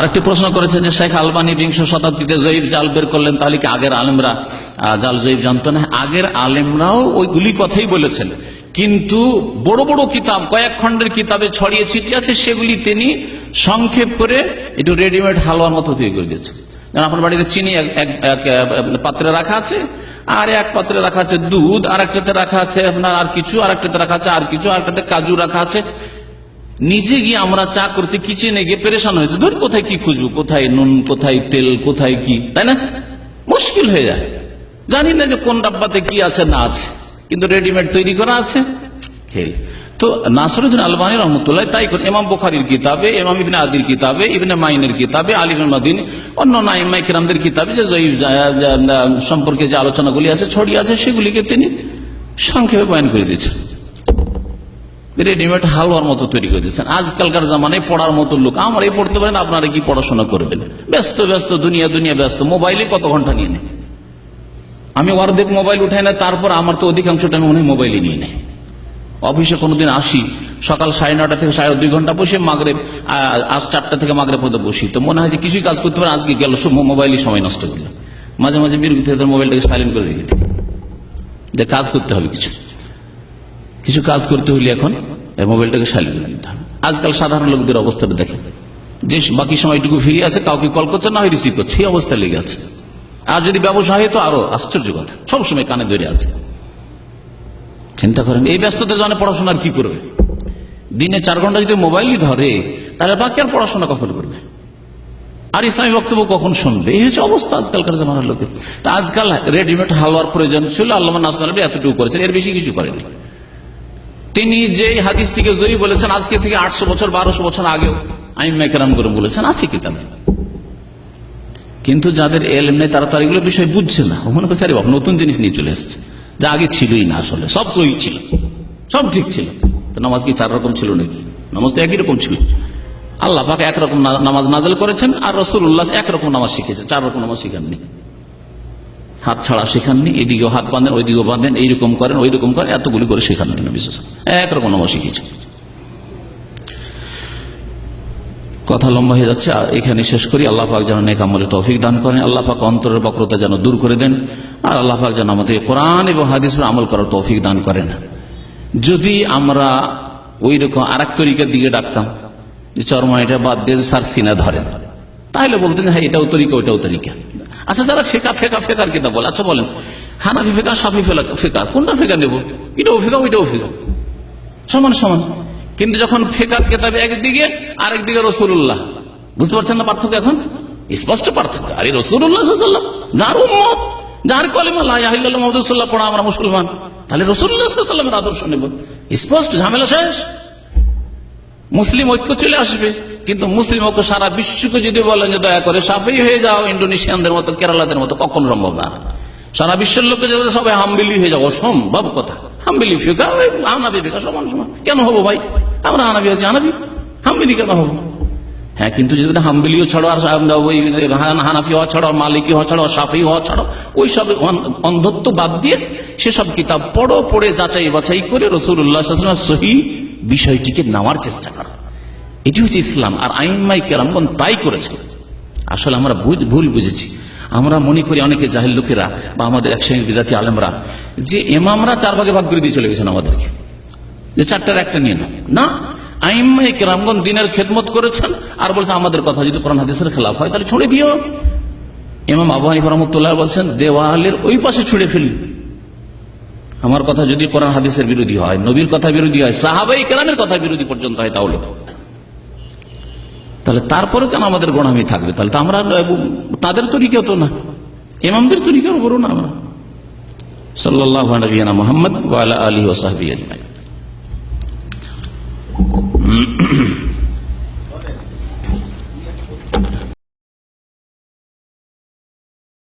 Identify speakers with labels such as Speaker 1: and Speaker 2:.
Speaker 1: আরেকটি প্রশ্ন করেছে যে শেখ আলবানি বিংশ শতাব্দীতে জয়ীব জাল বের করলেন তাহলে কি আগের আলেমরা জাল জয়ীব জানতো না? আগের আলেমরাও ওইগুলি কথাই বলেছেন। কিন্তু বড় বড় কিতাব কয়েক খণ্ডের কিতাবে ছড়িয়ে ছিটিয়ে আছে সেগুলি তিনি সংক্ষেপ করে একটু রেডিমেড হালুয়ার মতো তৈরি করে দিয়েছে যেমন আপনার বাড়িতে চিনি এক, পাত্রে রাখা আছে আর এক পাত্রে রাখা আছে দুধ আর একটাতে রাখা আছে আপনার আর কিছু আর একটাতে রাখা আছে আর কিছু আর একটাতে কাজু রাখা আছে। নিজে গিয়ে আমরা চা করতে কিচেনে গিয়ে পেরেশান হয়েছে ধর কোথায় কি খুঁজবো? কোথায় নুন, কোথায় তেল, কোথায় কি? তাই না? মুশকিল হয়ে যায়। জানি না যে কোন ডাব্বাতে কি আছে, না আছে। কিন্তু রেডিমেড তৈরি করা আছে। খেল তো নাসরুদ্দিন আলবানী রহমতুল্লাহ তাই করে এমাম বুখারির কিতাবে এমাম ইবিন আদির কিতাবে, ইবিন মাইনের কিতাবে আলিম মাদিন, অন্য নাইমাই কিরামদের কিতাবে যে জয়ীব সম্পর্কে যে আলোচনাগুলি আছে, ছড়িয়ে আছে, সেগুলিকে তিনি সংক্ষেপে বয়ান করে দিয়েছেন। রেডিমেড হালুয়ার মতো তৈরি করে দিচ্ছেন আজকালকার জামানায় পড়ার মতো লোক। আমার এই পড়তে পারেন, আপনারা কি পড়াশোনা করবেন ব্যস্ত ব্যস্ত, দুনিয়া দুনিয়া ব্যস্ত। মোবাইলে কত ঘণ্টা নিয়ে নেয়? আমি অর্ধেক মোবাইল উঠাই না, তারপর আমার তো অধিকাংশ টাইম মনে হয় মোবাইলে নিয়ে নেয়। অফিসে কোনোদিন আসি, সকাল সাড়ে নটা থেকে সাড়ে দুই ঘণ্টা বসে মাগরে আজ চারটা থেকে মাগরে পর্যন্ত বসি। তো মনে হয় যে কিছুই কাজ করতে পারে, আজকে গেল সব মোবাইলই সময় নষ্ট করল মাঝে মাঝে হয়ে মোবাইলটাকে সাইলেন্ট করে রেখে দিই। যে কাজ করতে হবে কিছু। কিছু কাজ করতে হলে এখন মোবাইলটাকে সাইলেন্ট দিতে হবে। আজকাল সাধারণ লোকদের অবস্থাটা দেখে যে বাকি সময়টুকু ফিরে আছে, কাউকে কল করছে, না হয় রিসিভ করছে এই অবস্থা লেগে আছে। আর যদি ব্যবসা হয়, তো আরও আশ্চর্য কথা। সবসময় কানে ধরে আছে। চিন্তা করেন, এই ব্যস্ততা জানে পড়াশোনার কি করবে? দিনে চার ঘণ্টা যদি মোবাইলই ধরে, তাহলে বাকি আর পড়াশোনা কখন করবে? আর ইসলামী বক্তব্য কখন শুনবে? এই হচ্ছে অবস্থা আজকালকার জামানার লোকের। তা আজকাল রেডিমেড হালুয়ার প্রয়োজন ছিল আল্লাহ নাসমান এতটুকু করেছেন, এর বেশি কিছু করেনি তিনি যে হাদিসটিকে জয়ী বলেছেন আজকে থেকে আটশো বছর বারোশো বছর আগেও আমি মেকরাম করে বলেছেন আছে কিতাবে। কিন্তু যাদের এলএম নেই তারা তার এগুলো বিষয় বুঝছে না। মনে করছে আরে বাবা, নতুন জিনিস নিয়ে চলে এসছে। যা আগে ছিলই না আসলে সব সহি ছিল। সব ঠিক ছিল। নামাজ কি চার রকম ছিল নাকি? নামাজ তো একই রকম ছিল। আল্লাহ পাক একরকম নামাজ নাজেল করেছেন আর রসুল রসুল্লাহ একরকম নামাজ শিখেছে চার রকম নামাজ শিখাননি। হাত ছাড়া শেখাননি, এদিকেও হাত বাঁধেন, ওইদিকেও বাঁধেন, এইরকম করেন ওই রকম করেন, এতগুলি করে শেখাননি বিশেষ একরকম নামাজ শিখেছে কথা লম্বা হয়ে যাচ্ছে এখানে শেষ করি। আল্লাহ পাক যেন নেক আমলে তৌফিক দান করেন, আল্লাহ পাক অন্তরের বক্রতা যেন দূর করে দেন, আর আল্লাহ পাক যেন আমাদের কোরআন এবং হাদিস আমল করার তৌফিক দান করেন। যদি আমরা ওই রকম আর এক তরিকার দিকে ডাকতাম, যে চরমাইটা বাদ দিয়ে সার সিনা ধরেন, তাহলে বলতেন হ্যাঁ এটাও তরিকা, ওইটাও তরিকা। আচ্ছা যারা ফেকা ফেকা, ফেকার কিতাব বলে আচ্ছা বলেন, হানাফি ফেকা, সাফি ফেলা ফেকা, কোনটা ফেকা নেব? এটাও ফেকা, ওইটাও ফেকা। সমান সমান। কিন্তু যখন ফেকার কেতাবে একদিকে, আরেকদিকে রসুল্লাহ বুঝতে পারছেন না পার্থক্য এখন? স্পষ্ট পার্থক্য। আরে রসুল্লাহ যার উম্মত, যার কলিমা মহদুল্লাহ পড়া আমরা মুসলমান। তাহলে রসুল্লাহ সাল্লামের আদর্শ নেব। স্পষ্ট ঝামেলা শেষ। মুসলিম ঐক্য চলে আসবে। কিন্তু মুসলিম ঐক্য সারা বিশ্বকে যদি বলেন যে দয়া করে সাফেই হয়ে যাও ইন্ডোনেশিয়ানদের মতো, কেরালাদের মতো, কখন সম্ভব না। সারা বিশ্বের লোককে যদি সবাই হামবিলি হয়ে যাব অসম্ভব কথা। হামবিলি ফেকা হানাবি ফেকা, সমান সমান। কেন হব ভাই? আমরা হানাবি আছি, হানাবি। হামবিলি কেন হব? হ্যাঁ কিন্তু যদি হামবিলিও ছাড়ো, আর ওই হানাফি হওয়া ছাড়ো, মালিকি হওয়া ছাড়ো সাফি হওয়া ছাড়ো, ওই সব অন্ধত্ব বাদ দিয়ে সেসব কিতাব পড়ো, পড়ে যাচাই বাছাই করে রসুল্লাহ সহি বিষয়টিকে নেওয়ার চেষ্টা করো। এটি হচ্ছে ইসলাম, আর আইনমাই কেরামগণ তাই করেছে। আসলে আমরা ভুল বুঝেছি। আমরা মনে করি অনেকে জাহিল লোকেরা বা আমাদের একসঙ্গে বিদাতি আলেমরা, যে এমামরা চার ভাগে ভাগ করে দিয়ে চলে গেছেন আমাদেরকে। যে চারটার একটা নিয়ে নাও। না আইম্মাই কেরামগণ দিনের খেদমত করেছেন, আর বলছে আমাদের কথা যদি কোরআন হাদিসের খেলাফ হয়, তাহলে ছুড়ে দিও। ইমাম আবু হানিফ বলছেন, দেওয়ালের ওই পাশে ছুড়ে ফেলি। আমার কথা যদি কোরআন হাদিসের বিরোধী হয়, নবীর কথা বিরোধী হয়, সাহাবাই কেরামের কথা বিরোধী পর্যন্ত হয় তাহলে। তাহলে তারপরে কেন আমাদের গোড়ামি থাকবে? তাহলে তো আমরা তাদের তরিকা তো না। ইমামদের তরিকার উপরও না আমরা। সাল্লাহ মোহাম্মদ আলী ওসাহাবি আজমাই